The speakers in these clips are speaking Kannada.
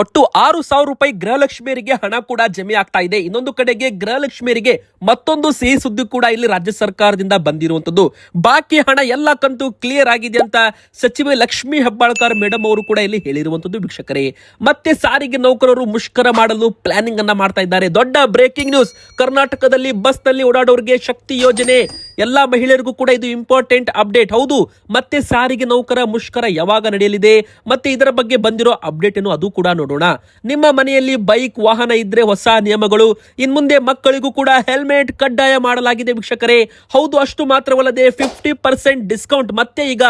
ಒಟ್ಟು ಆರು ಸಾವಿರ ರೂಪಾಯಿ ಗೃಹಲಕ್ಷ್ಮಿಯರಿಗೆ ಹಣ ಕೂಡ ಜಮೆ ಆಗ್ತಾ ಇದೆ. ಇನ್ನೊಂದು ಕಡೆಗೆ ಗೃಹಲಕ್ಷ್ಮಿಯರಿಗೆ ಮತ್ತೊಂದು ಸಿಹಿ ಸುದ್ದಿ ಕೂಡ ಇಲ್ಲಿ ರಾಜ್ಯ ಸರ್ಕಾರದಿಂದ ಬಂದಿರುವಂತದ್ದು ಬಾಕಿ ಹಣ ಎಲ್ಲ ಕಂತು ಕ್ಲಿಯರ್ ಆಗಿದೆ ಅಂತ ಸಚಿವೆ ಲಕ್ಷ್ಮಿ ಹೆಬ್ಬಾಳ್ಕರ್ ಮೇಡಮ್ ಅವರು ಕೂಡ ಇಲ್ಲಿ ಹೇಳಿರುವಂತದ್ದು ವೀಕ್ಷಕರೇ. ಮತ್ತೆ ಸಾರಿಗೆ ನೌಕರರು ಮುಷ್ಕರ ಮಾಡಲು ಪ್ಲಾನಿಂಗ್ ಅನ್ನ ಮಾಡ್ತಾ ಇದ್ದಾರೆ. ದೊಡ್ಡ ಬ್ರೇಕಿಂಗ್ ನ್ಯೂಸ್ ಕರ್ನಾಟಕದಲ್ಲಿ ಬಸ್ನಲ್ಲಿ ಓಡಾಡೋರಿಗೆ ಶಕ್ತಿ ಯೋಜನೆ. ಎಲ್ಲಾ ಮಹಿಳೆಯರಿಗೂ ಕೂಡ ಇದು ಇಂಪಾರ್ಟೆಂಟ್ ಅಪ್ಡೇಟ್. ಹೌದು, ಮತ್ತೆ ಸಾರಿಗೆ ನೌಕರ ಮುಷ್ಕರ ಯಾವಾಗ ನಡೆಯಲಿದೆ, ಮತ್ತೆ ಇದರ ಬಗ್ಗೆ ಬಂದಿರೋ ಅಪ್ಡೇಟ್ ಏನು ಅದು ಕೂಡ ನೋಡೋಣ. ನಿಮ್ಮ ಮನೆಯಲ್ಲಿ ಬೈಕ್, ವಾಹನ ಇದ್ರೆ ಹೊಸ ನಿಯಮಗಳು ಇನ್ ಮುಂದೆ ಮಕ್ಕಳಿಗೂ ಕೂಡ ಹೆಲ್ಮೆಟ್ ಕಡ್ಡಾಯ ಮಾಡಲಾಗಿದೆ ವೀಕ್ಷಕರೇ. ಹೌದು, ಅಷ್ಟು ಮಾತ್ರವಲ್ಲದೆ ಫಿಫ್ಟಿ ಪರ್ಸೆಂಟ್ ಡಿಸ್ಕೌಂಟ್ ಮತ್ತೆ ಈಗ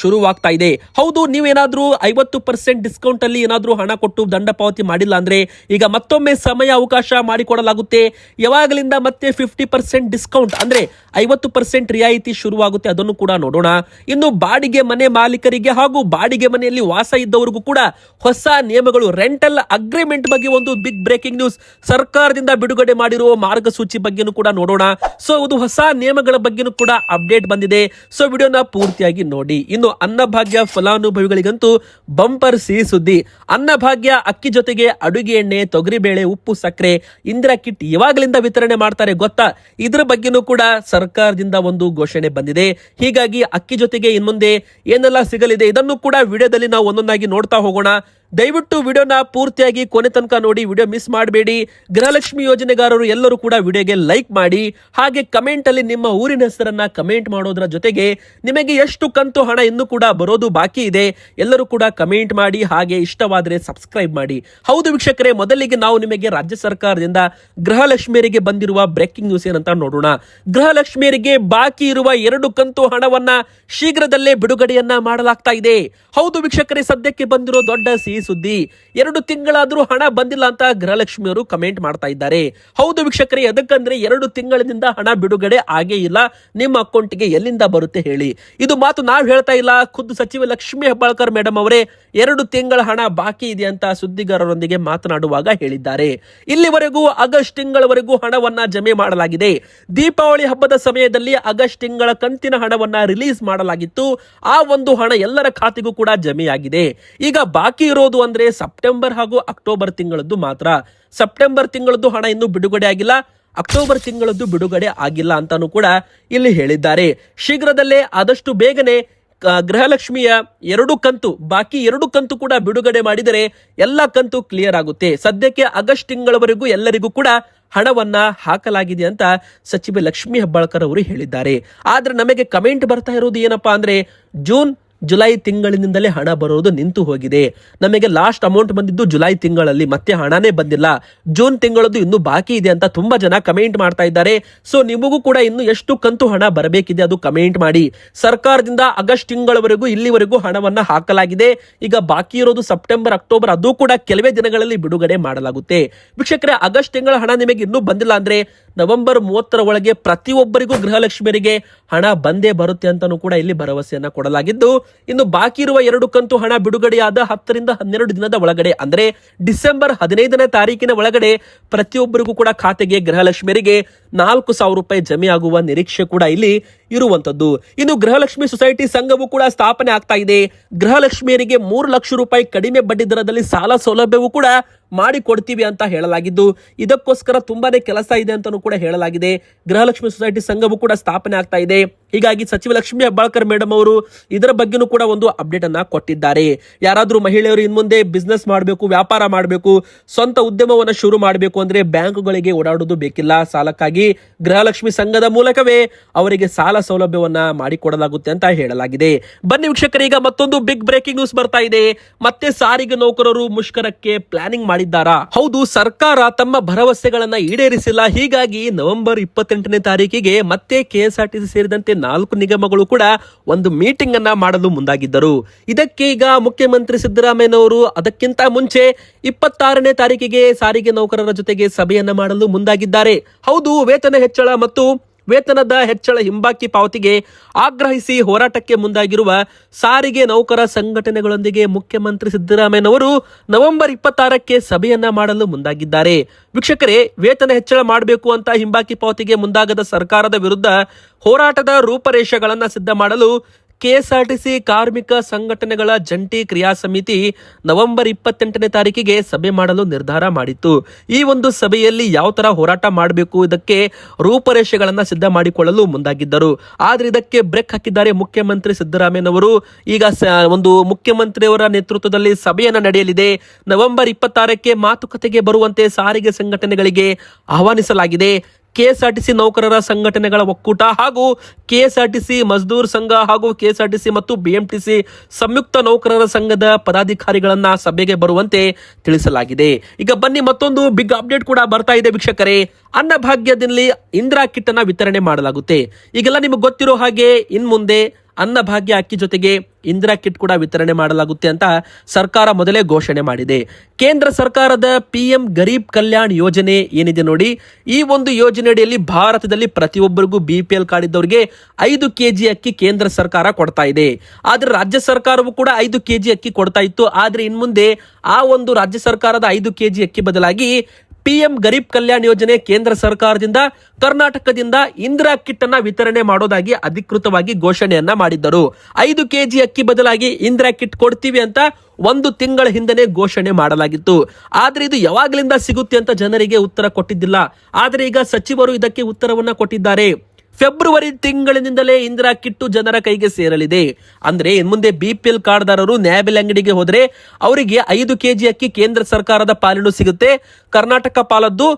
ಶುರುವಾಗ್ತಾ ಇದೆ. ಹೌದು, ನೀವೇನಾದ್ರೂ ಐವತ್ತು ಪರ್ಸೆಂಟ್ ಡಿಸ್ಕೌಂಟ್ ಅಲ್ಲಿ ಏನಾದ್ರೂ ಹಣ ಕೊಟ್ಟು ದಂಡ ಪಾವತಿ ಮಾಡಿಲ್ಲ ಅಂದ್ರೆ ಈಗ ಮತ್ತೊಮ್ಮೆ ಸಮಯ ಅವಕಾಶ ಮಾಡಿಕೊಡಲಾಗುತ್ತೆ. ಯಾವಾಗಲಿಂದ ಮತ್ತೆ ಫಿಫ್ಟಿ ಪರ್ಸೆಂಟ್ ಡಿಸ್ಕೌಂಟ್ ಅಂದ್ರೆ ಐವತ್ತು ಪರ್ಸೆಂಟ್ ರಿಯಾಯಿತಿ ಶುರುವಾಗುತ್ತೆ ಅದನ್ನು ಕೂಡ ನೋಡೋಣ. ಇನ್ನು ಬಾಡಿಗೆ ಮನೆ ಮಾಲೀಕರಿಗೆ ಹಾಗೂ ಬಾಡಿಗೆ ಮನೆಯಲ್ಲಿ ವಾಸ ಇದ್ದವರಿಗೂ ಕೂಡ ಹೊಸ ನಿಯಮಗಳು ರೆಂಟಲ್ ಅಗ್ರಿಮೆಂಟ್ ಬಗ್ಗೆ ಒಂದು ಬಿಗ್ ಬ್ರೇಕಿಂಗ್ ನ್ಯೂಸ್ ಸರ್ಕಾರದಿಂದ ಬಿಡುಗಡೆ ಮಾಡಿರುವ ಮಾರ್ಗಸೂಚಿ ಬಗ್ಗೆನೂ ಕೂಡ ನೋಡೋಣ. ಸೊ ಇದು ಹೊಸ ನಿಯಮಗಳ ಬಗ್ಗೆನೂ ಕೂಡ ಅಪ್ಡೇಟ್ ಬಂದಿದೆ. ಸೊ ವಿಡಿಯೋನ ಪೂರ್ತಿಯಾಗಿ ನೋಡಿ. ಇನ್ನು ಅನ್ನಭಾಗ್ಯ ಫಲಾನುಭವಿಗಳಿಗಂತೂ ಬಂಪರ್ ಸಿಹಿ ಸುದ್ದಿ. ಅನ್ನಭಾಗ್ಯ ಅಕ್ಕಿ ಜೊತೆಗೆ ಅಡುಗೆ ಎಣ್ಣೆ ತೊಗರಿಬೇಳೆ ಉಪ್ಪು, ಸಕ್ಕರೆ, ಇಂದಿರಾ ಕಿಟ್ ಯಾವಾಗಲಿಂದ ವಿತರಣೆ ಮಾಡ್ತಾರೆ ಗೊತ್ತಾ? ಇದ್ರ ಬಗ್ಗೆನೂ ಕೂಡ ಸರ್ಕಾರದಿಂದ ಒಂದು ಘೋಷಣೆ ಬಂದಿದೆ. ಹೀಗಾಗಿ ಅಕ್ಕಿ ಜೊತೆಗೆ ಇನ್ಮುಂದೆ ಏನೆಲ್ಲ ಸಿಗಲಿದೆ ಇದನ್ನು ಕೂಡ ವಿಡಿಯೋದಲ್ಲಿ ನಾವು ಒಂದೊಂದಾಗಿ ನೋಡ್ತಾ ಹೋಗೋಣ. ದಯವಿಟ್ಟು ವಿಡಿಯೋನ ಪೂರ್ತಿಯಾಗಿ ಕೊನೆ ತನಕ ನೋಡಿ ವಿಡಿಯೋ ಮಿಸ್ ಮಾಡಬೇಡಿ. ಗೃಹಲಕ್ಷ್ಮಿ ಯೋಜನೆಗಾರರು ಎಲ್ಲರೂ ಕೂಡ ವಿಡಿಯೋಗೆ ಲೈಕ್ ಮಾಡಿ. ಹಾಗೆ ಕಮೆಂಟ್ ಅಲ್ಲಿ ನಿಮ್ಮ ಊರಿನ ಹೆಸರನ್ನ ಕಮೆಂಟ್ ಮಾಡೋದ್ರ ಜೊತೆಗೆ ನಿಮಗೆ ಎಷ್ಟು ಕಂತು ಹಣ ಇನ್ನೂ ಕೂಡ ಬರೋದು ಬಾಕಿ ಇದೆ. ಎಲ್ಲರೂ ಕೂಡ ಕಮೆಂಟ್ ಮಾಡಿ, ಹಾಗೆ ಇಷ್ಟವಾದರೆ ಸಬ್ಸ್ಕ್ರೈಬ್ ಮಾಡಿ. ಹೌದು ವೀಕ್ಷಕರೇ, ಮೊದಲಿಗೆ ನಾವು ನಿಮಗೆ ರಾಜ್ಯ ಸರ್ಕಾರದಿಂದ ಗೃಹಲಕ್ಷ್ಮಿಯರಿಗೆ ಬಂದಿರುವ ಬ್ರೇಕಿಂಗ್ ನ್ಯೂಸ್ ಏನಂತ ನೋಡೋಣ. ಗೃಹಲಕ್ಷ್ಮಿಯರಿಗೆ ಬಾಕಿ ಇರುವ ಎರಡು ಕಂತು ಹಣವನ್ನ ಶೀಘ್ರದಲ್ಲೇ ಬಿಡುಗಡೆಯನ್ನ ಮಾಡಲಾಗ್ತಾ ಇದೆ. ಹೌದು ವೀಕ್ಷಕರೇ, ಸದ್ಯಕ್ಕೆ ಬಂದಿರೋ ದೊಡ್ಡ ಸಿಹಿ ಸುದ್ದಿ. ಎರಡು ತಿಂಗಳಾದ್ರೂ ಹಣ ಬಂದಿಲ್ಲ ಅಂತ ಗೃಹಲಕ್ಷ್ಮಿಯವರು ಕಮೆಂಟ್ ಮಾಡ್ತಾ ಇದ್ದಾರೆ. ಹೌದು ವೀಕ್ಷಕರೇ ಅದಕ್ಕಂದ್ರೆ ಎರಡು ತಿಂಗಳಿನಿಂದ ಹಣ ಬಿಡುಗಡೆ ಆಗೇ ಇಲ್ಲ. ನಿಮ್ಮ ಅಕೌಂಟ್ಗೆ ಎಲ್ಲಿಂದ ಬರುತ್ತೆ ಹೇಳಿ. ಇದು ಮಾತು ನಾವು ಹೇಳ್ತಾ ಇಲ್ಲ. ಖುದ್ದು ಸಚಿವ ಲಕ್ಷ್ಮಿ ಹೆಬ್ಬಾಳ್ಕರ್ ಮೇಡಮ್ ಅವರೇ ಎರಡು ತಿಂಗಳ ಹಣ ಬಾಕಿ ಇದೆ ಅಂತ ಸುದ್ದಿಗಾರರೊಂದಿಗೆ ಮಾತನಾಡುವಾಗ ಹೇಳಿದ್ದಾರೆ. ಇಲ್ಲಿವರೆಗೂ ಆಗಸ್ಟ್ ತಿಂಗಳವರೆಗೂ ಹಣವನ್ನ ಜಮೆ ಮಾಡಲಾಗಿದೆ. ದೀಪಾವಳಿ ಹಬ್ಬದ ಸಮಯದಲ್ಲಿ ಆಗಸ್ಟ್ ತಿಂಗಳ ಕಂತಿನ ಹಣವನ್ನ ರಿಲೀಸ್ ಮಾಡಲಾಗಿತ್ತು. ಆ ಒಂದು ಹಣ ಎಲ್ಲರ ಖಾತೆಗೂ ಕೂಡ ಜಮೆಯಾಗಿದೆ. ಈಗ ಬಾಕಿ ಅಂದ್ರೆ ಸೆಪ್ಟೆಂಬರ್ ಹಾಗೂ ಅಕ್ಟೋಬರ್ ತಿಂಗಳದ್ದು ಮಾತ್ರ. ಸೆಪ್ಟೆಂಬರ್ ತಿಂಗಳದ್ದು ಹಣ ಇನ್ನೂ ಬಿಡುಗಡೆ ಆಗಿಲ್ಲ, ಅಕ್ಟೋಬರ್ ತಿಂಗಳದ್ದು ಬಿಡುಗಡೆ ಆಗಿಲ್ಲ ಅಂತಾನೂ ಕೂಡ ಇಲ್ಲಿ ಹೇಳಿದ್ದಾರೆ. ಶೀಘ್ರದಲ್ಲೇ ಆದಷ್ಟು ಬೇಗನೆ ಗೃಹಲಕ್ಷ್ಮಿಯ ಎರಡು ಕಂತು, ಬಾಕಿ ಎರಡು ಕಂತು ಕೂಡ ಬಿಡುಗಡೆ ಮಾಡಿದರೆ ಎಲ್ಲ ಕಂತು ಕ್ಲಿಯರ್ ಆಗುತ್ತೆ. ಸದ್ಯಕ್ಕೆ ಆಗಸ್ಟ್ ತಿಂಗಳವರೆಗೂ ಎಲ್ಲರಿಗೂ ಕೂಡ ಹಣವನ್ನ ಹಾಕಲಾಗಿದೆ ಅಂತ ಸಚಿವೆ ಲಕ್ಷ್ಮಿ ಹೆಬ್ಬಾಳ್ಕರ್ ಅವರು ಹೇಳಿದ್ದಾರೆ. ಆದ್ರೆ ನಮಗೆ ಕಮೆಂಟ್ ಬರ್ತಾ ಇರೋದು ಏನಪ್ಪಾ ಅಂದ್ರೆ, ಜೂನ್ ಜುಲೈ ತಿಂಗಳಿನಿಂದಲೇ ಹಣ ಬರೋದು ನಿಂತು ಹೋಗಿದೆ. ನಮಗೆ ಲಾಸ್ಟ್ ಅಮೌಂಟ್ ಬಂದಿದ್ದು ಜುಲೈ ತಿಂಗಳಲ್ಲಿ, ಮತ್ತೆ ಹಣನೇ ಬಂದಿಲ್ಲ. ಜೂನ್ ತಿಂಗಳದ್ದು ಇನ್ನೂ ಬಾಕಿ ಇದೆ ಅಂತ ತುಂಬಾ ಜನ ಕಮೆಂಟ್ ಮಾಡ್ತಾ ಇದ್ದಾರೆ. ಸೊ ನಿಮಗೂ ಕೂಡ ಇನ್ನು ಎಷ್ಟು ಕಂತು ಹಣ ಬರಬೇಕಿದೆ ಅದು ಕಮೆಂಟ್ ಮಾಡಿ. ಸರ್ಕಾರದಿಂದ ಆಗಸ್ಟ್ ತಿಂಗಳವರೆಗೂ, ಇಲ್ಲಿವರೆಗೂ ಹಣವನ್ನ ಹಾಕಲಾಗಿದೆ. ಈಗ ಬಾಕಿ ಇರೋದು ಸೆಪ್ಟೆಂಬರ್, ಅಕ್ಟೋಬರ್, ಅದು ಕೂಡ ಕೆಲವೇ ದಿನಗಳಲ್ಲಿ ಬಿಡುಗಡೆ ಮಾಡಲಾಗುತ್ತೆ. ವೀಕ್ಷಕರೇ, ಆಗಸ್ಟ್ ತಿಂಗಳ ಹಣ ನಿಮಗೆ ಇನ್ನೂ ಬಂದಿಲ್ಲ ಅಂದ್ರೆ ನವೆಂಬರ್ ಮೂವತ್ತರ ಒಳಗೆ ಪ್ರತಿಯೊಬ್ಬರಿಗೂ ಗೃಹಲಕ್ಷ್ಮಿಯರಿಗೆ ಹಣ ಬಂದೇ ಬರುತ್ತೆ ಅಂತಾನೂ ಕೂಡ ಇಲ್ಲಿ ಭರವಸೆಯನ್ನ ಕೊಡಲಾಗಿದ್ದು ಇನ್ನು ಬಾಕಿ ಇರುವ ಎರಡು ಕಂತು ಹಣ ಬಿಡುಗಡೆಯಾದ ಹತ್ತರಿಂದ ಹನ್ನೆರಡು ದಿನದ ಒಳಗಡೆ, ಅಂದ್ರೆ ಡಿಸೆಂಬರ್ ಹದಿನೈದನೇ ತಾರೀಕಿನ ಒಳಗಡೆ ಪ್ರತಿಯೊಬ್ಬರಿಗೂ ಕೂಡ ಖಾತೆಗೆ ಗೃಹಲಕ್ಷ್ಮಿಯರಿಗೆ ನಾಲ್ಕು ಸಾವಿರ ರೂಪಾಯಿ ಜಮೆ ಆಗುವ ನಿರೀಕ್ಷೆ ಕೂಡ ಇಲ್ಲಿ ಇರುವಂತದ್ದು ಇನ್ನು ಗೃಹಲಕ್ಷ್ಮಿ ಸೊಸೈಟಿ ಸಂಘವು ಕೂಡ ಸ್ಥಾಪನೆ ಆಗ್ತಾ ಇದೆ. ಗೃಹಲಕ್ಷ್ಮಿಯರಿಗೆ ಮೂರು ಲಕ್ಷ ರೂಪಾಯಿ ಕಡಿಮೆ ಬಡ್ಡಿ ದರದಲ್ಲಿ ಸಾಲ ಸೌಲಭ್ಯವೂ ಕೂಡ ಮಾಡಿಕೊಡ್ತೀವಿ ಅಂತ ಹೇಳಲಾಗಿದ್ದು, ಇದಕ್ಕೋಸ್ಕರ ತುಂಬಾನೇ ಕೆಲಸ ಇದೆ ಅಂತಾನೂ ಕೂಡ ಹೇಳಲಾಗಿದೆ. ಗೃಹಲಕ್ಷ್ಮಿ ಸೊಸೈಟಿ ಸಂಘವು ಕೂಡ ಸ್ಥಾಪನೆ ಆಗ್ತಾ ಇದೆ. ಹೀಗಾಗಿ ಸಚಿವ ಲಕ್ಷ್ಮಿ ಹೆಬ್ಬಾಳ್ಕರ್ ಮೇಡಮ್ ಅವರು ಇದರ ಬಗ್ಗೆನೂ ಕೂಡ ಒಂದು ಅಪ್ಡೇಟ್ ಅನ್ನ ಕೊಟ್ಟಿದ್ದಾರೆ. ಯಾರಾದರೂ ಮಹಿಳೆಯರು ಇನ್ ಮುಂದೆ ಬಿಸ್ನೆಸ್ ಮಾಡಬೇಕು, ವ್ಯಾಪಾರ ಮಾಡಬೇಕು, ಸ್ವಂತ ಉದ್ಯಮವನ್ನು ಶುರು ಮಾಡಬೇಕು ಅಂದ್ರೆ ಬ್ಯಾಂಕ್ಗಳಿಗೆ ಓಡಾಡೋದು ಬೇಕಿಲ್ಲ. ಸಾಲಕ್ಕಾಗಿ ಗೃಹಲಕ್ಷ್ಮಿ ಸಂಘದ ಮೂಲಕವೇ ಅವರಿಗೆ ಸಾಲ ಸೌಲಭ್ಯವನ್ನ ಮಾಡಿಕೊಡಲಾಗುತ್ತೆ ಅಂತ ಹೇಳಲಾಗಿದೆ. ಬನ್ನಿ ವೀಕ್ಷಕರೀಗ ಮತ್ತೊಂದು ಬಿಗ್ ಬ್ರೇಕಿಂಗ್ ನ್ಯೂಸ್ ಬರ್ತಾ ಇದೆ. ಮತ್ತೆ ಸಾರಿಗೆ ನೌಕರರು ಮುಷ್ಕರಕ್ಕೆ ಪ್ಲಾನಿಂಗ್ ಮಾಡಿದ್ದಾರಾ? ಹೌದು, ಸರ್ಕಾರ ತಮ್ಮ ಭರವಸೆಗಳನ್ನ ಈಡೇರಿಸಿಲ್ಲ. ಹೀಗಾಗಿ ನವೆಂಬರ್ ಇಪ್ಪತ್ತೆಂಟನೇ ತಾರೀಕಿಗೆ ಮತ್ತೆ ಕೆಎಸ್ಆರ್ಟಿಸಿ ಸೇರಿದಂತೆ ನಾಲ್ಕು ನಿಗಮಗಳು ಕೂಡ ಒಂದು ಮೀಟಿಂಗ್ ಅನ್ನ ಮಾಡಲು ಮುಂದಾಗಿದ್ದರು. ಇದಕ್ಕೆ ಈಗ ಮುಖ್ಯಮಂತ್ರಿ ಸಿದ್ದರಾಮಯ್ಯನವರು ಅದಕ್ಕಿಂತ ಮುಂಚೆ ಇಪ್ಪತ್ತಾರನೇ ತಾರೀಕಿಗೆ ಸಾರಿಗೆ ನೌಕರರ ಜೊತೆಗೆ ಸಭೆಯನ್ನ ಮಾಡಲು ಮುಂದಾಗಿದ್ದಾರೆ. ಹೌದು, ವೇತನ ಹೆಚ್ಚಳ ಮತ್ತು ವೇತನದ ಹೆಚ್ಚಳ ಹಿಂಬಾಕಿ ಪಾವತಿಗೆ ಆಗ್ರಹಿಸಿ ಹೋರಾಟಕ್ಕೆ ಮುಂದಾಗಿರುವ ಸಾರಿಗೆ ನೌಕರ ಸಂಘಟನೆಗಳೊಂದಿಗೆ ಮುಖ್ಯಮಂತ್ರಿ ಸಿದ್ದರಾಮಯ್ಯನವರು ನವೆಂಬರ್ ಇಪ್ಪತ್ತಾರಕ್ಕೆ ಸಭೆಯನ್ನ ಮಾಡಲು ಮುಂದಾಗಿದ್ದಾರೆ. ವೀಕ್ಷಕರೇ, ವೇತನ ಹೆಚ್ಚಳ ಮಾಡಬೇಕು ಅಂತ ಹಿಂಬಾಕಿ ಪಾವತಿಗೆ ಮುಂದಾಗದ ಸರ್ಕಾರದ ವಿರುದ್ಧ ಹೋರಾಟದ ರೂಪರೇಷೆಗಳನ್ನು ಸಿದ್ಧ ಮಾಡಲು ಕೆಎಸ್ಆರ್ಟಿಸಿ ಕಾರ್ಮಿಕ ಸಂಘಟನೆಗಳ ಜಂಟಿ ಕ್ರಿಯಾ ಸಮಿತಿ ನವೆಂಬರ್ ಇಪ್ಪತ್ತೆಂಟನೇ ತಾರೀಕಿಗೆ ಸಭೆ ಮಾಡಲು ನಿರ್ಧಾರ ಮಾಡಿತ್ತು. ಈ ಒಂದು ಸಭೆಯಲ್ಲಿ ಯಾವ ತರ ಹೋರಾಟ ಮಾಡಬೇಕು ಇದಕ್ಕೆ ರೂಪರೇಷೆಗಳನ್ನು ಸಿದ್ಧ ಮಾಡಿಕೊಳ್ಳಲು ಮುಂದಾಗಿದ್ದರು. ಆದರೆ ಇದಕ್ಕೆ ಬ್ರೇಕ್ ಹಾಕಿದ್ದಾರೆ ಮುಖ್ಯಮಂತ್ರಿ ಸಿದ್ದರಾಮಯ್ಯನವರು ಈಗ ಒಂದು ಮುಖ್ಯಮಂತ್ರಿಯವರ ನೇತೃತ್ವದಲ್ಲಿ ಸಭೆಯನ್ನ ನಡೆಯಲಿದೆ. ನವೆಂಬರ್ ಇಪ್ಪತ್ತಾರಕ್ಕೆ ಮಾತುಕತೆಗೆ ಬರುವಂತೆ ಸಾರಿಗೆ ಸಂಘಟನೆಗಳಿಗೆ ಆಹ್ವಾನಿಸಲಾಗಿದೆ. ಕೆಎಸ್ಆರ್ಟಿಸಿ ನೌಕರರ ಸಂಘಟನೆಗಳ ಒಕ್ಕೂಟ ಹಾಗೂ ಕೆಎಸ್ಆರ್ಟಿಸಿ ಮಜ್ದೂರ್ ಸಂಘ ಹಾಗೂ ಕೆಎಸ್ಆರ್ಟಿಸಿ ಮತ್ತು ಬಿಎಂಟಿಸಿ ಸಂಯುಕ್ತ ನೌಕರರ ಸಂಘದ ಪದಾಧಿಕಾರಿಗಳನ್ನ ಸಭೆಗೆ ಬರುವಂತೆ ತಿಳಿಸಲಾಗಿದೆ. ಈಗ ಬನ್ನಿ ಮತ್ತೊಂದು ಬಿಗ್ ಅಪ್ಡೇಟ್ ಕೂಡ ಬರ್ತಾ ಇದೆ ವೀಕ್ಷಕರೇ. ಅನ್ನಭಾಗ್ಯದಲ್ಲಿ ಇಂದಿರಾ ಕಿಟ್ ಅನ್ನ ವಿತರಣೆ ಮಾಡಲಾಗುತ್ತೆ. ಈಗೆಲ್ಲ ನಿಮಗೆ ಗೊತ್ತಿರೋ ಹಾಗೆ ಇನ್ ಮುಂದೆ ಅನ್ನಭಾಗ್ಯ ಅಕ್ಕಿ ಜೊತೆಗೆ ಇಂದಿರಾ ಕಿಟ್ ಕೂಡ ವಿತರಣೆ ಮಾಡಲಾಗುತ್ತೆ ಅಂತ ಸರ್ಕಾರ ಮೊದಲೇ ಘೋಷಣೆ ಮಾಡಿದೆ. ಕೇಂದ್ರ ಸರ್ಕಾರದ ಪಿ ಎಂ ಗರೀಬ್ ಕಲ್ಯಾಣ್ ಯೋಜನೆ ಏನಿದೆ ನೋಡಿ, ಈ ಒಂದು ಯೋಜನೆಯಡಿಯಲ್ಲಿ ಭಾರತದಲ್ಲಿ ಪ್ರತಿಯೊಬ್ಬರಿಗೂ ಬಿ ಪಿ ಎಲ್ ಕಾರ್ಡ್ ಇದ್ದವರಿಗೆ ಐದು ಕೆಜಿ ಅಕ್ಕಿ ಕೇಂದ್ರ ಸರ್ಕಾರ ಕೊಡ್ತಾ ಇದೆ. ಆದ್ರೆ ರಾಜ್ಯ ಸರ್ಕಾರವು ಕೂಡ ಐದು ಕೆಜಿ ಅಕ್ಕಿ ಕೊಡ್ತಾ ಇತ್ತು. ಆದ್ರೆ ಇನ್ಮುಂದೆ ಆ ಒಂದು ರಾಜ್ಯ ಸರ್ಕಾರದ ಐದು ಕೆಜಿ ಅಕ್ಕಿ ಬದಲಾಗಿ ಪಿಎಂ ಗರೀಬ್ ಕಲ್ಯಾಣ್ ಯೋಜನೆ ಕೇಂದ್ರ ಸರ್ಕಾರದಿಂದ ಕರ್ನಾಟಕದಿಂದ ಇಂದಿರಾ ಕಿಟ್ ಅನ್ನ ವಿತರಣೆ ಮಾಡೋದಾಗಿ ಅಧಿಕೃತವಾಗಿ ಘೋಷಣೆಯನ್ನ ಮಾಡಿದ್ದರು. ಐದು ಕೆಜಿ ಅಕ್ಕಿ ಬದಲಾಗಿ ಇಂದಿರಾ ಕಿಟ್ ಕೊಡ್ತೀವಿ ಅಂತ ಒಂದು ತಿಂಗಳ ಹಿಂದೆನೆ ಘೋಷಣೆ ಮಾಡಲಾಗಿತ್ತು. ಆದ್ರೆ ಇದು ಯಾವಾಗಲಿಂದ ಸಿಗುತ್ತೆ ಅಂತ ಜನರಿಗೆ ಉತ್ತರ ಕೊಟ್ಟಿದ್ದಿಲ್ಲ. ಆದರೆ ಈಗ ಸಚಿವರು ಇದಕ್ಕೆ ಉತ್ತರವನ್ನ ಕೊಟ್ಟಿದ್ದಾರೆ. ಫೆಬ್ರವರಿ ತಿಂಗಳಿನಿಂದಲೇ ಇಂದಿರಾ ಕಿಟ್ಟು ಜನರ ಕೈಗೆ ಸೇರಲಿದೆ. ಅಂದ್ರೆ ಇನ್ಮುಂದೆ ಬಿ ಪಿ ಎಲ್ ಕಾರ್ಡ್ದಾರರು ನ್ಯಾಯಬೆಲೆ ಅಂಗಡಿಗೆ ಹೋದರೆ ಅವರಿಗೆ ಐದು ಕೆಜಿ ಅಕ್ಕಿ ಕೇಂದ್ರ ಸರ್ಕಾರದ ಪಾಲಿನ ಸಿಗುತ್ತೆ. ಕರ್ನಾಟಕ ಪಾಲದ್ದು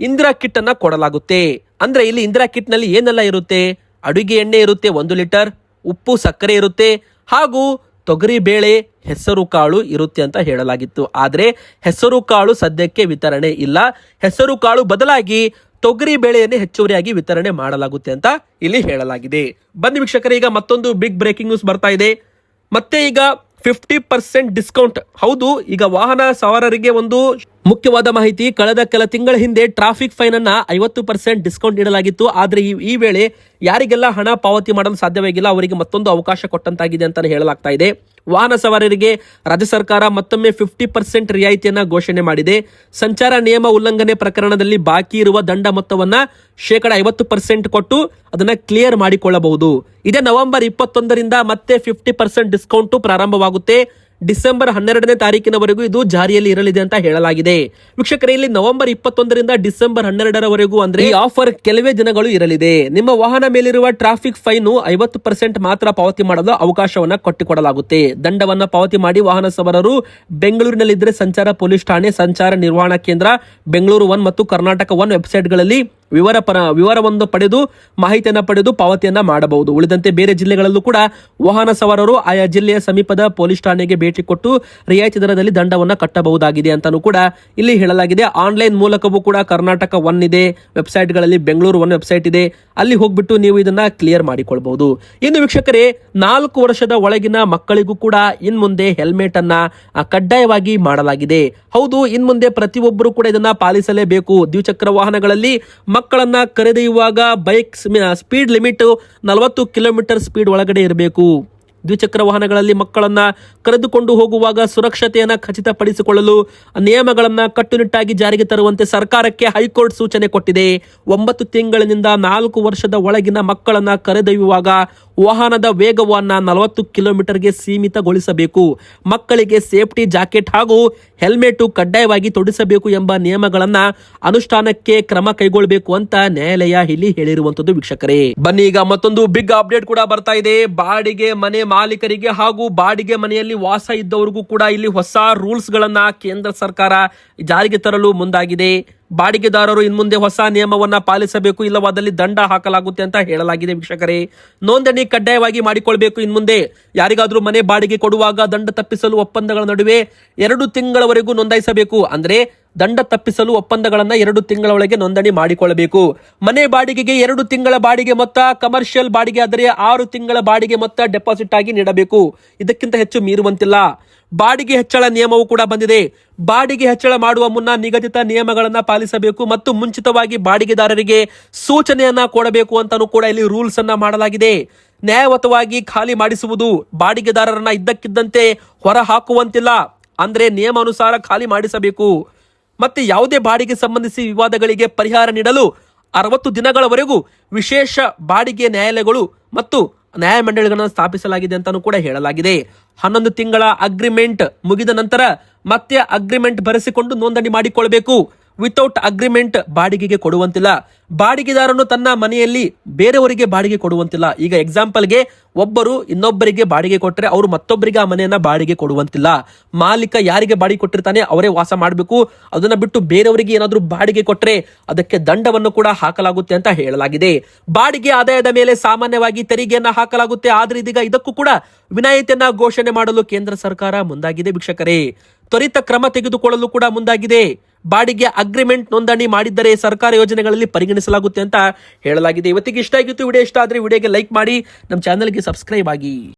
ಇಂದಿರಾ ಕಿಟ್ ಅನ್ನ ಕೊಡಲಾಗುತ್ತೆ. ಅಂದ್ರೆ ಇಲ್ಲಿ ಇಂದಿರಾ ಕಿಟ್ನಲ್ಲಿ ಏನೆಲ್ಲ ಇರುತ್ತೆ? ಅಡುಗೆ ಎಣ್ಣೆ ಇರುತ್ತೆ ಒಂದು ಲೀಟರ್, ಉಪ್ಪು, ಸಕ್ಕರೆ ಇರುತ್ತೆ, ಹಾಗೂ ತೊಗರಿ ಬೇಳೆ, ಹೆಸರು ಕಾಳು ಇರುತ್ತೆ ಅಂತ ಹೇಳಲಾಗಿತ್ತು. ಆದರೆ ಹೆಸರು ಕಾಳು ಸದ್ಯಕ್ಕೆ ವಿತರಣೆ ಇಲ್ಲ. ಹೆಸರು ಕಾಳು ಬದಲಾಗಿ ತೊಗರಿ ಬೇಳೆಯನ್ನೇ ಹೆಚ್ಚುವರಿಯಾಗಿ ವಿತರಣೆ ಮಾಡಲಾಗುತ್ತೆ ಅಂತ ಇಲ್ಲಿ ಹೇಳಲಾಗಿದೆ. ಬನ್ನಿ ವೀಕ್ಷಕರೇ, ಈಗ ಮತ್ತೊಂದು ಬಿಗ್ ಬ್ರೇಕಿಂಗ್ ನ್ಯೂಸ್ ಬರ್ತಾ ಇದೆ. ಮತ್ತೆ ಈಗ ಫಿಫ್ಟಿ ಪರ್ಸೆಂಟ್ ಡಿಸ್ಕೌಂಟ್ ಹೌದು, ಈಗ ವಾಹನ ಸವಾರರಿಗೆ ಒಂದು ಮುಖ್ಯವಾದ ಮಾಹಿತಿ, ಕಳೆದ ಕೆಲ ತಿಂಗಳ ಹಿಂದೆ ಟ್ರಾಫಿಕ್ ಫೈನ್ ಅನ್ನ ಐವತ್ತು ಪರ್ಸೆಂಟ್ ಡಿಸ್ಕೌಂಟ್ ನೀಡಲಾಗಿತ್ತು. ಆದರೆ ಈ- ವೇಳೆ ಯಾರಿಗೆಲ್ಲ ಹಣ ಪಾವತಿ ಮಾಡಲು ಸಾಧ್ಯವಾಗಿಲ್ಲ, ಅವರಿಗೆ ಮತ್ತೊಂದು ಅವಕಾಶ ಕೊಟ್ಟಂತಾಗಿದೆ ಅಂತ ಹೇಳಲಾಗ್ತಾ ಇದೆ. ವಾಹನ ಸವಾರರಿಗೆ ರಾಜ್ಯ ಸರ್ಕಾರ ಮತ್ತೊಮ್ಮೆ ಫಿಫ್ಟಿ ಪರ್ಸೆಂಟ್ ರಿಯಾಯಿತಿಯನ್ನ ಘೋಷಣೆ ಮಾಡಿದೆ. ಸಂಚಾರ ನಿಯಮ ಉಲ್ಲಂಘನೆ ಪ್ರಕರಣದಲ್ಲಿ ಬಾಕಿ ಇರುವ ದಂಡ ಮೊತ್ತವನ್ನ ಶೇಕಡ ಐವತ್ತು ಪರ್ಸೆಂಟ್ ಕೊಟ್ಟು ಅದನ್ನ ಕ್ಲಿಯರ್ ಮಾಡಿಕೊಳ್ಳಬಹುದು. ಇದೇ ನವೆಂಬರ್ ಇಪ್ಪತ್ತೊಂದರಿಂದ ಮತ್ತೆ ಫಿಫ್ಟಿ ಪರ್ಸೆಂಟ್ ಡಿಸ್ಕೌಂಟು ಪ್ರಾರಂಭವಾಗುತ್ತೆ. ಡಿಸೆಂಬರ್ ಹನ್ನೆರಡನೇ ತಾರೀಕಿನವರೆಗೂ ಇದು ಜಾರಿಯಲ್ಲಿ ಇರಲಿದೆ ಅಂತ ಹೇಳಲಾಗಿದೆ. ವೀಕ್ಷಕರೇ, ಇಲ್ಲಿ ನವೆಂಬರ್ ಇಪ್ಪತ್ತೊಂದರಿಂದ ಡಿಸೆಂಬರ್ ಹನ್ನೆರಡರವರೆಗೂ ಅಂದ್ರೆ ಈ ಆಫರ್ ಕೆಲವೇ ದಿನಗಳು ಇರಲಿದೆ. ನಿಮ್ಮ ವಾಹನ ಮೇಲಿರುವ ಟ್ರಾಫಿಕ್ ಫೈನ್ ಐವತ್ತು ಪರ್ಸೆಂಟ್ ಮಾತ್ರ ಪಾವತಿ ಮಾಡಲು ಅವಕಾಶವನ್ನ ಕೊಟ್ಟಿಕೊಡಲಾಗುತ್ತೆ. ದಂಡವನ್ನ ಪಾವತಿ ಮಾಡಿ ವಾಹನ ಸವಾರರು ಬೆಂಗಳೂರಿನಲ್ಲಿದ್ದರೆ ಸಂಚಾರ ಪೊಲೀಸ್ ಠಾಣೆ ಸಂಚಾರ ನಿರ್ವಹಣಾ ಕೇಂದ್ರ, ಬೆಂಗಳೂರು ಒನ್ ಮತ್ತು ಕರ್ನಾಟಕ ಒನ್ ವೆಬ್ಸೈಟ್ಗಳಲ್ಲಿ ವಿವರ ಪರ ವಿವರವನ್ನು ಪಡೆದು, ಮಾಹಿತಿಯನ್ನು ಪಡೆದು ಪಾವತಿಯನ್ನ ಮಾಡಬಹುದು. ಉಳಿದಂತೆ ಬೇರೆ ಜಿಲ್ಲೆಗಳಲ್ಲೂ ಕೂಡ ವಾಹನ ಸವಾರರು ಆಯಾ ಜಿಲ್ಲೆಯ ಸಮೀಪದ ಪೊಲೀಸ್ ಠಾಣೆಗೆ ಭೇಟಿ ಕೊಟ್ಟು ರಿಯಾಯಿತಿ ದರದಲ್ಲಿ ದಂಡವನ್ನು ಕಟ್ಟಬಹುದಾಗಿದೆ ಅಂತಾನೂ ಕೂಡ ಇಲ್ಲಿ ಹೇಳಲಾಗಿದೆ. ಆನ್ಲೈನ್ ಮೂಲಕವೂ ಕೂಡ ಕರ್ನಾಟಕ ಒನ್ ಇದೆ. ವೆಬ್ಸೈಟ್ಗಳಲ್ಲಿ ಬೆಂಗಳೂರು ಒನ್ ವೆಬ್ಸೈಟ್ ಇದೆ. ಅಲ್ಲಿ ಹೋಗ್ಬಿಟ್ಟು ನೀವು ಇದನ್ನ ಕ್ಲಿಯರ್ ಮಾಡಿಕೊಳ್ಬಹುದು. ಇನ್ನು ವೀಕ್ಷಕರೇ, ನಾಲ್ಕು ವರ್ಷದ ಒಳಗಿನ ಮಕ್ಕಳಿಗೂ ಕೂಡ ಇನ್ ಮುಂದೆ ಹೆಲ್ಮೆಟ್ ಅನ್ನ ಕಡ್ಡಾಯವಾಗಿ ಮಾಡಲಾಗಿದೆ. ಹೌದು, ಇನ್ ಮುಂದೆ ಪ್ರತಿಯೊಬ್ಬರು ಕೂಡ ಇದನ್ನ ಪಾಲಿಸಲೇಬೇಕು. ದ್ವಿಚಕ್ರ ವಾಹನಗಳಲ್ಲಿ ಮಕ್ಕಳನ್ನ ಕರೆದೊಯ್ಯುವಾಗ ಬೈಕ್ ಸ್ಪೀಡ್ ಲಿಮಿಟ್ ನಲವತ್ತು ಕಿಲೋಮೀಟರ್ ಸ್ಪೀಡ್ ಒಳಗಡೆ ಇರಬೇಕು. ದ್ವಿಚಕ್ರ ವಾಹನಗಳಲ್ಲಿ ಮಕ್ಕಳನ್ನ ಕರೆದುಕೊಂಡು ಹೋಗುವಾಗ ಸುರಕ್ಷತೆಯನ್ನ ಖಚಿತಪಡಿಸಿಕೊಳ್ಳಲು ನಿಯಮಗಳನ್ನ ಕಟ್ಟುನಿಟ್ಟಾಗಿ ಜಾರಿಗೆ ತರುವಂತೆ ಸರ್ಕಾರಕ್ಕೆ ಹೈಕೋರ್ಟ್ ಸೂಚನೆ ಕೊಟ್ಟಿದೆ. ಒಂಬತ್ತು ತಿಂಗಳಿನಿಂದ ನಾಲ್ಕು ವರ್ಷದ ಒಳಗಿನ ಮಕ್ಕಳನ್ನ ಕರೆದೊಯ್ಯುವಾಗ ವಾಹನದ ವೇಗವನ್ನು ನಲವತ್ತು ಕಿಲೋಮೀಟರ್ಗೆ ಸೀಮಿತಗೊಳಿಸಬೇಕು. ಮಕ್ಕಳಿಗೆ ಸೇಫ್ಟಿ ಜಾಕೆಟ್ ಹಾಗೂ ಹೆಲ್ಮೆಟ್ ಕಡ್ಡಾಯವಾಗಿ ತೊಡಿಸಬೇಕು ಎಂಬ ನಿಯಮಗಳನ್ನ ಅನುಷ್ಠಾನಕ್ಕೆ ಕ್ರಮ ಕೈಗೊಳ್ಳಬೇಕು ಅಂತ ನ್ಯಾಯಾಲಯ ಇಲ್ಲಿ ಹೇಳಿರುವಂತದ್ದು ವೀಕ್ಷಕರೇ. ಬನ್ನಿ, ಈಗ ಮತ್ತೊಂದು ಬಿಗ್ ಅಪ್ಡೇಟ್ ಕೂಡ ಬರ್ತಾ ಇದೆ. ಬಾಡಿಗೆ ಮನೆ ಮಾಲೀಕರಿಗೆ ಹಾಗೂ ಬಾಡಿಗೆ ಮನೆಯಲ್ಲಿ ವಾಸ ಇದ್ದವರಿಗೂ ಕೂಡ ಇಲ್ಲಿ ಹೊಸ ರೂಲ್ಸ್ ಗಳನ್ನ ಕೇಂದ್ರ ಸರ್ಕಾರ ಜಾರಿಗೆ ತರಲು ಮುಂದಾಗಿದೆ. ಬಾಡಿಗೆದಾರರು ಇನ್ಮುಂದೆ ಹೊಸ ನಿಯಮವನ್ನ ಪಾಲಿಸಬೇಕು, ಇಲ್ಲವಾದಲ್ಲಿ ದಂಡ ಹಾಕಲಾಗುತ್ತೆ ಅಂತ ಹೇಳಲಾಗಿದೆ ವೀಕ್ಷಕರೇ. ನೋಂದಣಿ ಕಡ್ಡಾಯವಾಗಿ ಮಾಡಿಕೊಳ್ಬೇಕು ಇನ್ಮುಂದೆ. ಯಾರಿಗಾದರೂ ಮನೆ ಬಾಡಿಗೆ ಕೊಡುವಾಗ ದಂಡ ತಪ್ಪಿಸಲು ಒಪ್ಪಂದಗಳ ನಡುವೆ ಎರಡು ತಿಂಗಳವರೆಗೂ ನೋಂದಾಯಿಸಬೇಕು. ಅಂದ್ರೆ ದಂಡ ತಪ್ಪಿಸಲು ಒಪ್ಪಂದಗಳನ್ನು ಎರಡು ತಿಂಗಳ ಒಳಗೆ ನೋಂದಣಿ ಮಾಡಿಕೊಳ್ಳಬೇಕು. ಮನೆ ಬಾಡಿಗೆಗೆ ಎರಡು ತಿಂಗಳ ಬಾಡಿಗೆ ಮೊತ್ತ, ಕಮರ್ಷಿಯಲ್ ಬಾಡಿಗೆ ಆದರೆ ಆರು ತಿಂಗಳ ಬಾಡಿಗೆ ಮೊತ್ತ ಡೆಪಾಸಿಟ್ ಆಗಿ ನೀಡಬೇಕು. ಇದಕ್ಕಿಂತ ಹೆಚ್ಚು ಮೀರುವಂತಿಲ್ಲ. ಬಾಡಿಗೆ ಹೆಚ್ಚಳ ನಿಯಮವು ಕೂಡ ಬಂದಿದೆ. ಬಾಡಿಗೆ ಹೆಚ್ಚಳ ಮಾಡುವ ಮುನ್ನ ನಿಗದಿತ ನಿಯಮಗಳನ್ನು ಪಾಲಿಸಬೇಕು ಮತ್ತು ಮುಂಚಿತವಾಗಿ ಬಾಡಿಗೆದಾರರಿಗೆ ಸೂಚನೆಯನ್ನ ಕೊಡಬೇಕು ಅಂತಾನೂ ಕೂಡ ಇಲ್ಲಿ ರೂಲ್ಸ್ ಅನ್ನ ಮಾಡಲಾಗಿದೆ. ನ್ಯಾಯವತವಾಗಿ ಖಾಲಿ ಮಾಡಿಸುವುದು ಬಾಡಿಗೆದಾರರನ್ನ ಇದ್ದಕ್ಕಿದ್ದಂತೆ ಹೊರ ಹಾಕುವಂತಿಲ್ಲ ಅಂದ್ರೆ ನಿಯಮಾನುಸಾರ ಖಾಲಿ ಮಾಡಿಸಬೇಕು. ಮತ್ತೆ ಯಾವುದೇ ಬಾಡಿಗೆ ಸಂಬಂಧಿಸಿ ವಿವಾದಗಳಿಗೆ ಪರಿಹಾರ ನೀಡಲು ಅರವತ್ತು ದಿನಗಳವರೆಗೂ ವಿಶೇಷ ಬಾಡಿಗೆ ನ್ಯಾಯಾಲಯಗಳು ಮತ್ತು ನ್ಯಾಯಮಂಡಳಿಗಳನ್ನು ಸ್ಥಾಪಿಸಲಾಗಿದೆ ಅಂತಾನೂ ಕೂಡ ಹೇಳಲಾಗಿದೆ. ಹನ್ನೊಂದು ತಿಂಗಳ ಅಗ್ರಿಮೆಂಟ್ ಮುಗಿದ ನಂತರ ಮತ್ತೆ ಅಗ್ರಿಮೆಂಟ್ ಬರೆಸಿಕೊಂಡು ನೋಂದಣಿ ಮಾಡಿಕೊಳ್ಬೇಕು. ವಿತೌಟ್ ಅಗ್ರಿಮೆಂಟ್ ಬಾಡಿಗೆಗೆ ಕೊಡುವಂತಿಲ್ಲ. ಬಾಡಿಗೆದಾರನು ತನ್ನ ಮನೆಯಲ್ಲಿ ಬೇರೆಯವರಿಗೆ ಬಾಡಿಗೆ ಕೊಡುವಂತಿಲ್ಲ. ಈಗ ಎಕ್ಸಾಂಪಲ್ಗೆ ಒಬ್ಬರು ಇನ್ನೊಬ್ಬರಿಗೆ ಬಾಡಿಗೆ ಕೊಟ್ಟರೆ ಅವರು ಮತ್ತೊಬ್ಬರಿಗೆ ಆ ಮನೆಯನ್ನ ಬಾಡಿಗೆ ಕೊಡುವಂತಿಲ್ಲ. ಮಾಲೀಕ ಯಾರಿಗೆ ಬಾಡಿಗೆ ಕೊಟ್ಟಿರ್ತಾನೆ ಅವರೇ ವಾಸ ಮಾಡಬೇಕು. ಅದನ್ನ ಬಿಟ್ಟು ಬೇರೆಯವರಿಗೆ ಏನಾದರೂ ಬಾಡಿಗೆ ಕೊಟ್ಟರೆ ಅದಕ್ಕೆ ದಂಡವನ್ನು ಕೂಡ ಹಾಕಲಾಗುತ್ತೆ ಅಂತ ಹೇಳಲಾಗಿದೆ. ಬಾಡಿಗೆ ಆದಾಯದ ಮೇಲೆ ಸಾಮಾನ್ಯವಾಗಿ ತೆರಿಗೆಯನ್ನ ಹಾಕಲಾಗುತ್ತೆ. ಆದರೆ ಇದೀಗ ಇದಕ್ಕೂ ಕೂಡ ವಿನಾಯಿತಿಯನ್ನ ಘೋಷಣೆ ಮಾಡಲು ಕೇಂದ್ರ ಸರ್ಕಾರ ಮುಂದಾಗಿದೆ ವೀಕ್ಷಕರೇ. ತ್ವರಿತ ಕ್ರಮ ತೆಗೆದುಕೊಳ್ಳಲು ಕೂಡ ಮುಂದಾಗಿದೆ. ಬಾಡಿಗೆ ಅಗ್ರಿಮೆಂಟ್ ನೋಂದಣಿ ಮಾಡಿದ್ದರೆ ಸರ್ಕಾರ ಯೋಜನೆಗಳಲ್ಲಿ ಪರಿಗಣಿಸಲಾಗುತ್ತೆ ಅಂತ ಹೇಳಲಾಗಿದೆ. ಇವತ್ತಿಗೆ ಇಷ್ಟ ಆಗಿತ್ತು. ವಿಡಿಯೋ ಇಷ್ಟ ಆದರೆ ವಿಡಿಯೋಗೆ ಲೈಕ್ ಮಾಡಿ. ನಮ್ಮ ಚಾನಲ್ಗೆ ಸಬ್ಸ್ಕ್ರೈಬ್ ಆಗಿ.